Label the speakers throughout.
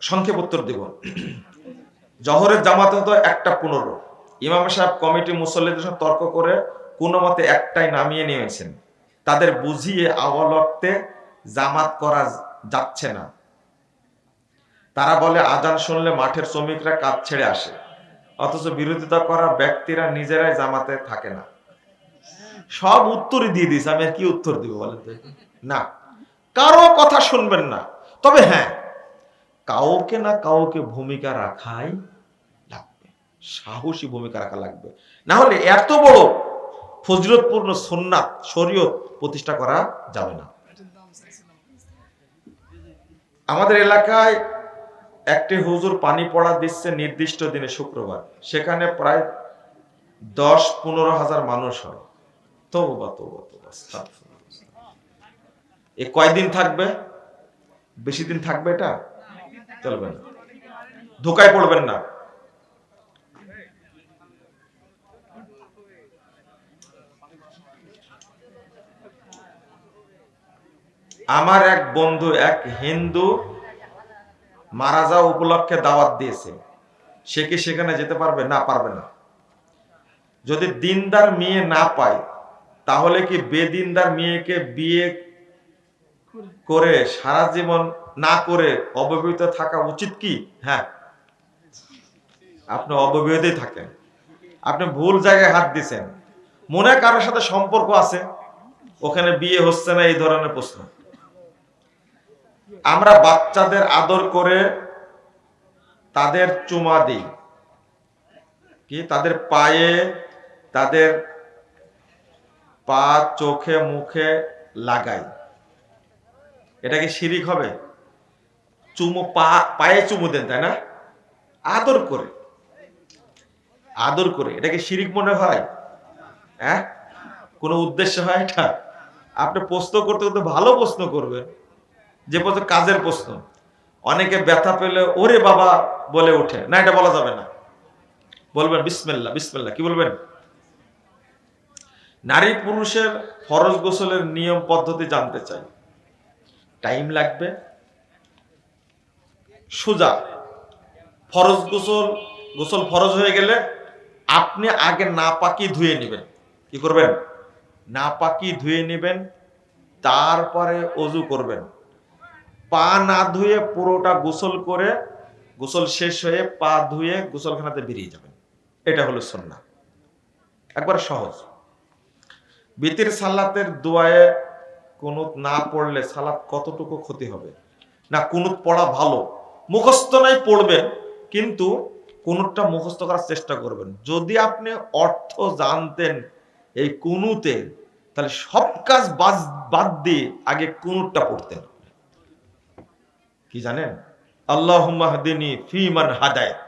Speaker 1: সংক্ষেপ উত্তর দিব। জহরের জামাত হতো একটা পনেরো। ইমাম সাহেব কমিটি মুসল্লিদের সঙ্গে তর্ক করে কোনো মতে একটাই নামিয়ে নিয়েছেন। তাদের বুঝিয়ে আওয়ালক্তে জামাত করা যাচ্ছে না। তারা বলে, আজান শুনলে মাঠের শ্রমিকরা কাজ ছেড়ে আসে। অথচ বিরোধিতা করা ব্যক্তিরা নিজেরাই জামাতে থাকে না। সব উত্তরই দিয়ে দিস আমি আর কি উত্তর দিব বলেন না। কারও কথা শুনবেন না। তবে হ্যাঁ কাউকে না কাউকে ভূমিকা রাখাই লাগবে। সাহসী ভূমিকা রাখা লাগবে। না হলে এত বড় ফজরতপূর্ণ সোননাথ শরীয়ত প্রতিষ্ঠা করা যাবে না। আমাদের এলাকায় একটি হুজুর পানি পড়া দিচ্ছে নির্দিষ্ট দিনে শুক্রবার। সেখানে প্রায় দশ পনেরো হাজার মানুষ হয়। এ কয়দিন থাকবে? বেশি দিন থাকবে এটা? চলবে না ধোকায় পড়বেন না। আমার এক বন্ধু, এক হিন্দু, মারা যাওয়া উপলক্ষে দাওয়াত দিয়েছে। সে কি সেখানে যেতে পারবে? না পারবে না। যদি দিনদার মেয়ে না পায়, তাহলে কি বেদিনদার মেয়েকে বিয়ে করে, সারা জীবন না করে অবহিত থাকা উচিত কি? হ্যাঁ। আপনি অবহিতই থাকেন। আপনি ভুল জায়গায় হাত দিছেন। মনে কারোর সাথে সম্পর্ক আছে? ওখানে বিয়ে হচ্ছে না, এই ধরনের প্রশ্ন। আমরা বাচ্চাদের আদর করে তাদের চুমা দিই। কি? তাদের পায়ে, তাদের পা, চোখে, মুখে লাগাই। এটা কি শিরিক হবে। চুমো পা, পায়ে চুমু দেন, তাই না? আদর করে। আদর করে। এটাকে শিরিক মনে হয়? হ্যাঁ? কোনো উদ্দেশ্য হয় এটা? আপনি প্রশ্ন করতে করতে ভালো প্রশ্ন করবেন। যে প্রশ্ন কাজের প্রশ্ন। অনেকে ব্যথা পেলে ওরে বাবা বলে ওঠে। না, এটা বলা যাবে না। বলবেন বিসমিল্লা বিসমিল্লা কি বলবেন? নারী পুরুষের ফরজ গোসলের নিয়ম পদ্ধতি জানতে চাই। টাইম লাগবে। সোজা, ফরজ গোসল গোসল ফরজ হয়ে গেলে আপনি আগে না পাকি ধুয়ে নেবেন। কি করবেন? না পাকি ধুয়ে নেবেন, তারপরে অজু করবেন। পা না ধুয়ে পুরোটা গোসল করে গোসল শেষ হয়ে পা ধুয়ে গোসলখানাতে বেরিয়ে যাবেন। এটা হলো সন্না একবার সহজ। বিতির সালাতের দোয়ায়ে কুনুত না পড়লে সালাত কতটুকু ক্ষতি হবে? না, কুনুত পড়া ভালো। মুখস্থ নাই পড়বেন কিন্তু কুনুতটা মুখস্থ করার চেষ্টা করবেন। যদি আপনি অর্থ জানতেন এই কুনুতের তাহলে সব কাজ বাদ দিয়ে আগে কুনুতটা পড়তেন। কি জানেন? আল্লাহ মাহদিনী ফিমান হাদায়ত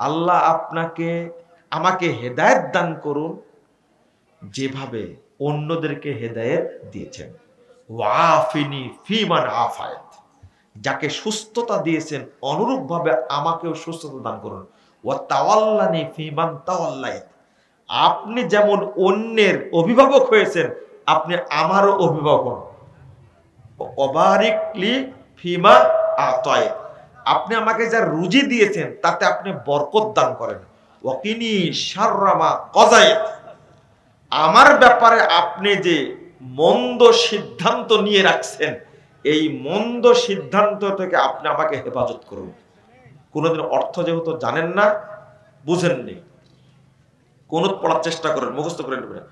Speaker 1: আল্লাহ আপনাকে, আমাকে হেদায়েত দান করুন যেভাবে অন্যদেরকে হেদায়েত দিয়েছেন। ওয়াফিনি ফিমান আফায়াত। যাকে সুস্থতা দিয়েছেন, অনুরূপভাবে আমাকেও সুস্থতা দান করুন। ও তাওয়াল্লানি ফিমান তাওয়াল্লায়াত আপনি যেমন অন্যের অভিভাবক হয়েছেন, আপনি আমারও অভিভাবক হন। অবারিকলি ফিমা আতয় আপনি আমাকে যা রুজি দিয়েছেন, তাতে আপনি বরকত দান করেন। ওকিনি সাররামা কজায়েত আমার ব্যাপারে আপনি যে মন্দ সিদ্ধান্ত নিয়ে রাখছেন, এই মন্দ সিদ্ধান্ত থেকে আপনি আমাকে হেফাজত করুন। কোনোদিন অর্থ যেহেতু জানেন না, বুঝেননি। কোন পড়ার চেষ্টা করেন, মুখস্থ করে নেবেন।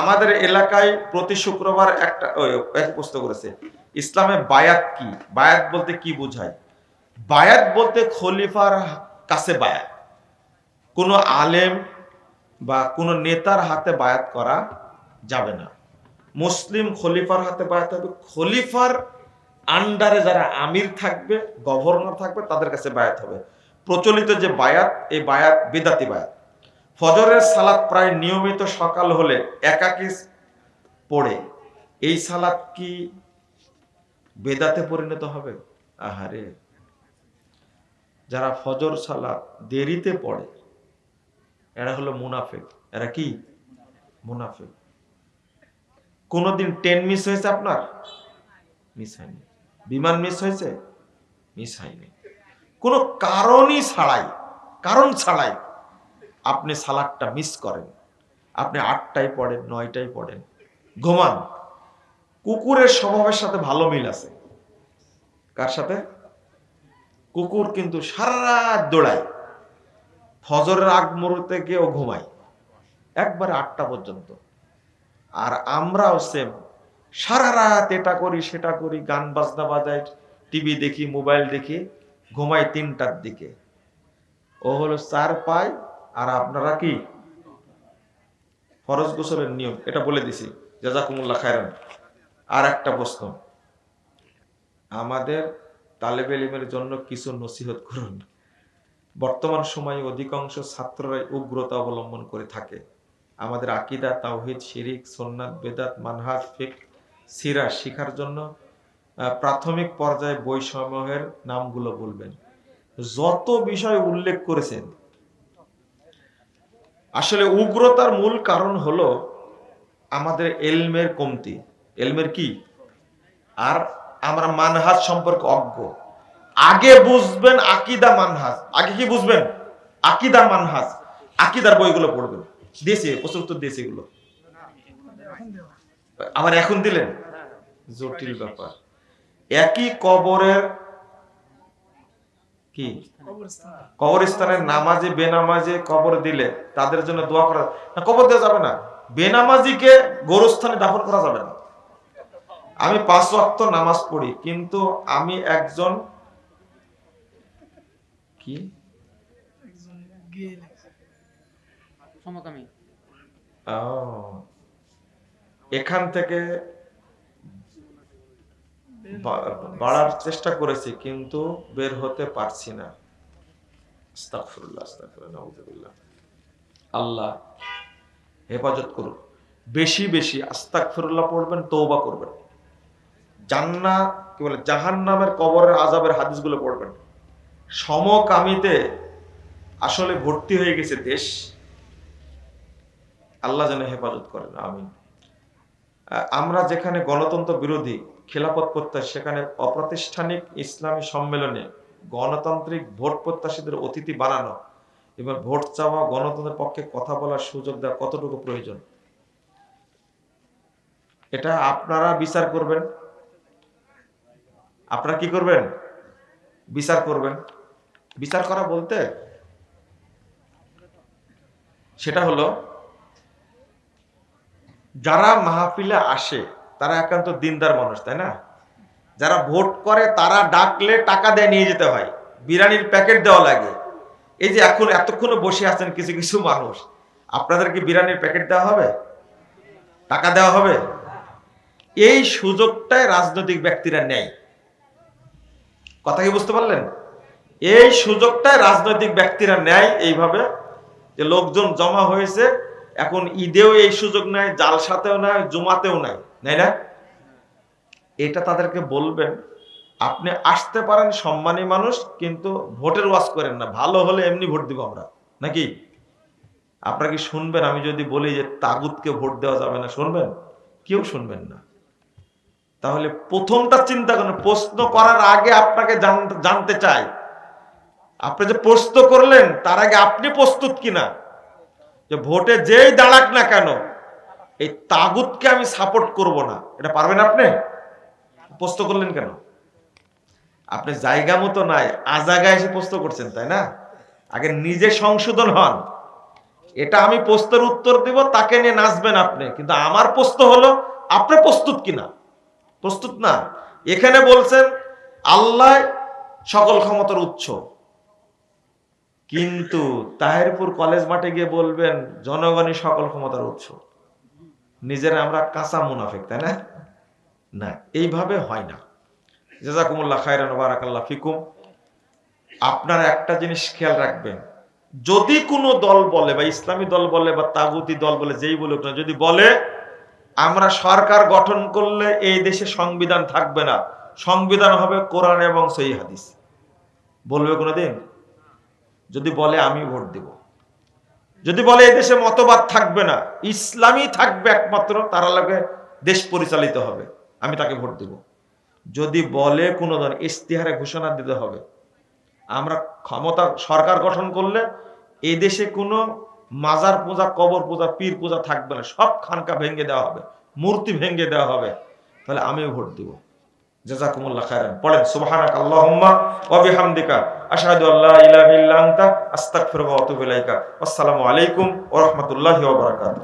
Speaker 1: আমাদের এলাকায় প্রতি শুক্রবার একটা প্রশ্ন করেছে, ইসলামে বায়াত কি? বায়াত বলতে কি বোঝায়? বায়াত বলতে খলিফার কাছে বায়াত। কোনো আলেম বা কোনো নেতার হাতে বায়াত করা যাবে না। মুসলিম খলিফার হাতে বায়াত হবে। খলিফার আন্ডারে যারা আমির থাকবে গভর্নর থাকবে, তাদের কাছে বায়াত হবে। প্রচলিত যে বায়াত, এই বায়াত বেদাতি বায়াত। ফজরের সালাত প্রায় নিয়মিত সকাল হলে একাকি পড়ে। এই সালাত কি বেদাতে পরিণত হবে? আহারে! যারা ফজর সালাত দেরিতে পড়ে এরা হলো মুনাফেক। এরা কি? মুনাফেক। কোনোদিন ট্রেন মিস হয়েছে আপনার? মিস হয়নি। বিমান মিস হয়েছে? মিস হয়নি। কোনো কারণই ছাড়াই, কারণ ছাড়াই আপনি সালাদটা মিস করেন। আপনি আটটায় পড়েন, নয়টায় পড়েন। ঘুমান। কুকুরের স্বভাবের সাথে ভালো মিল আছে। কার সাথে? কুকুর কিন্তু সারা রাত দৌড়ায়। ফজরের আগ মুহূর্তে গিয়েও ঘুমায় একবারে আটটা পর্যন্ত। আর আমরাও সেম সারা রাত এটা করি, সেটা করি, গান বাজনা বাজাই টিভি দেখি মোবাইল দেখি, ঘুমাই তিনটার দিকে। ও হলো চার পায় আর আপনারা কি? ফরজ গোসলের নিয়ম, এটা বলে দিছি। জাজাকুমুল্লাহ খায়রান। আর একটা প্রশ্ন। আমাদের তালেব এলিমের জন্য কিছু নসিহত করুন। বর্তমান সময়ে অধিকাংশ ছাত্ররাই উগ্রতা অবলম্বন করে থাকে। আমাদের আকিদা, তাওহিদ, শিরিক সোননাথ বেদাত, মানহাজ, ফিক, সিরা শিখার জন্য প্রাথমিক পর্যায়ে বইসমূহের নামগুলো বলবেন। যত বিষয় উল্লেখ করেছেন, আসলে উগ্রতার মূল কারণ হলো আমাদের এলমের কমতি। এলমের কি? আর আমরা মানহাজ সম্পর্কে অজ্ঞ। আগে বুঝবেন আকিদা মানহাজ। আগে কি বুঝবেন? আকিদা মানহাজ। আকিদার বইগুলো পড়বেন। দিয়েছে প্রশ্ন উত্তর দিয়েছে এগুলো। আবার এখন দিলেন? জটিল ব্যাপার। একই কবরের কি? কবরস্থানের নামাজে, বেনামাজে কবর দিলে তাদের জন্য দোয়া করা না, কবর দেওয়া যাবে না। বেনামাজিকে গোরস্থানে দাফন করা যাবে না। আমি পাঁচ ওয়াক্ত নামাজ পড়ি, কিন্তু আমি একজন কি?
Speaker 2: সমকামী।
Speaker 1: ও, এখান থেকে বাড়ার চেষ্টা করেছি কিন্তু বের হতে পারছি না। আস্তাগফিরুল্লাহ, আস্তাগফিরুল্লাহ, নাউযুবিল্লাহ। আল্লাহ হেফাজত করুন বেশি বেশি আস্তাগফিরুল্লাহ পড়বেন তৌবা করবেন। জান্না কি বলে জাহান্নামের কবরের আজাবের হাদিসগুলো পড়বেন। সমকামিতে আসলে ভর্তি হয়ে গেছে দেশ আল্লাহ যেন হেফাজত করেন আহ, আমরা যেখানে গণতন্ত্র বিরোধী খেলাপথ প্রত্যাশী সেখানে অপ্রাতিষ্ঠানিক ইসলামী সম্মেলনে গণতান্ত্রিক ভোট প্রত্যাশীদের অতিথি বানানো এবং ভোট চাওয়া গণতন্ত্রের পক্ষে কথা বলার সুযোগ দেওয়া কতটুকু প্রয়োজন? এটা আপনারা বিচার করবেন। আপনারা কি করবেন? বিচার করবেন। বিচার করা বলতে সেটা হলো, যারা মাহফিলে আসে, তারা একান্ত দিনদার মানুষ, তাই না? যারা ভোট করে, তারা ডাকলে টাকা দেয় নিয়ে যেতে হয়। বিরিয়ানির প্যাকেট দেওয়া লাগে। এই যে এখন এতক্ষণে বসে আছেন কিছু কিছু মানুষ, আপনাদের কি বিরিয়ানির প্যাকেট দেওয়া হবে? টাকা দেওয়া হবে? এই সুযোগটাই রাজনৈতিক ব্যক্তিরা নেয়। কথা কি বুঝতে পারলেন? এই সুযোগটাই রাজনৈতিক ব্যক্তিরা নেয় এইভাবে যে লোকজন জমা হয়েছে, এখন ঈদেও এই সুযোগ নাই, জালসাতেও নাই, জুমাতেও নাই নাই না? এটা তাদেরকে বলবেন, আপনি আসতে পারেন সম্মানী মানুষ, কিন্তু ভোটের ওয়াজ করেন না, ভালো হলে এমনি ভোট দিব আমরা, নাকি? আপনারা কি শুনবেন? আমি যদি বলি যে তাগুতকে ভোট দেওয়া যাবে না, শুনবেন? কেউ শুনবেন না। তাহলে প্রথমটা চিন্তা করেন, প্রশ্ন করার আগে আপনাকে জানতে- চাই। আপনি যে প্রশ্ন করলেন, তার আগে আপনি প্রস্তুত কিনা? যে ভোটে যেই দাঁড়াক না কেন, এই তাগুতকে আমি সাপোর্ট করব না। এটা পারবেন আপনি? প্রশ্ন করলেন কেন? আপনি জায়গা মতো নাই আজাগায় এসে প্রশ্ন করছেন, তাই না? আগে নিজে সংশোধন হন। এটা আমি প্রশ্নের উত্তর দিব, তাকে নিয়ে নাচবেন আপনি। কিন্তু আমার প্রশ্ন হলো, আপনি প্রস্তুত কিনা? প্রস্তুত না। এখানে বলছেন, আল্লাহ সকল ক্ষমতার উৎস। কিন্তু তাহেরপুর কলেজ মাঠে গিয়ে বলবেন, জনগণই সকল ক্ষমতার উৎস। নিজেরা আমরা কাঁচা মুনাফেক, তাই না? না, এইভাবে হয় না। জাজাকুমুল্লাহ খায়রান বারাকাল্লাহ ফিকুম। আপনারা একটা জিনিস খেয়াল রাখবেন, যদি কোনো দল বলে বা ইসলামী দল বলে বা তাগুতি দল বলে, যেই বলুক না, যদি বলে, আমরা সরকার গঠন করলে এই দেশে সংবিধান থাকবে না। সংবিধান হবে কোরআন এবং সহি হাদিস। বলবে কোনোদিন? যদি বলে আমি ভোট দেব। যদি বলে এদেশে মতবাদ থাকবে না ইসলামই থাকবে একমাত্র, তারা লাগে দেশ পরিচালিত হবে। আমি তাকে ভোট দেব। যদি বলে কোনো ধরনের ইস্তিহারে ঘোষণা দিতে হবে, আমরা ক্ষমতা সরকার গঠন করলে এই দেশে কোনো মাজার পূজা, কবর পূজা, পীর পূজা থাকবে না। সব খানকা ভেঙে দেওয়া হবে, মূর্তি ভেঙে দেওয়া হবে। তাহলে আমিও ভোট দিব। জাজাকুমুল্লাহ খায়রান। পড়েন সুবহানাক আল্লাহুম্মা ওয়া বিহামদিকা। আশহাদু আল্লা ইলাহা ইল্লা আনতা, আস্তাগফিরুকা ওয়া আতুবু ইলাইকা। আসসালামু আলাইকুম ওয়া রাহমাতুল্লাহি ওয়া বারাকাতুহু।